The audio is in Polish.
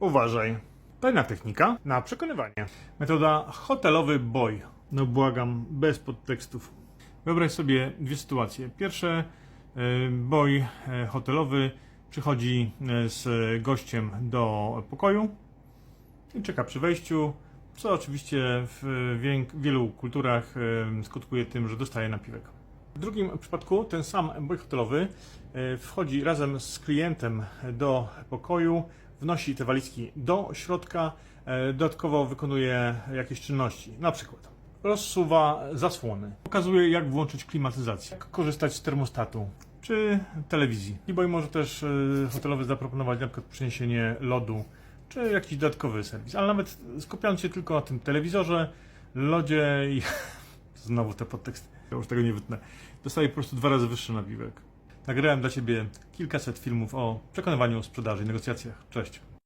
Uważaj. Pewna technika na przekonywanie. Metoda hotelowy boj. No błagam, bez podtekstów. Wyobraź sobie dwie sytuacje. Pierwsze, e, boj e, hotelowy przychodzi e, z gościem do pokoju i czeka przy wejściu, co oczywiście w wielu kulturach skutkuje tym, że dostaje napiwek. W drugim przypadku ten sam boj hotelowy wchodzi razem z klientem do pokoju, wnosi te walizki do środka, e, dodatkowo wykonuje jakieś czynności, na przykład rozsuwa zasłony, pokazuje jak włączyć klimatyzację, jak korzystać z termostatu czy telewizji. Boj może też e, hotelowy zaproponować na przykład przyniesienie lodu czy jakiś dodatkowy serwis, ale nawet skupiając się tylko na tym telewizorze, lodzie i znowu te podteksty, ja już tego nie wytnę, dostaje po prostu dwa razy wyższy napiwek. Nagrałem dla Ciebie kilkaset filmów o przekonywaniu, sprzedaży i negocjacjach. Cześć.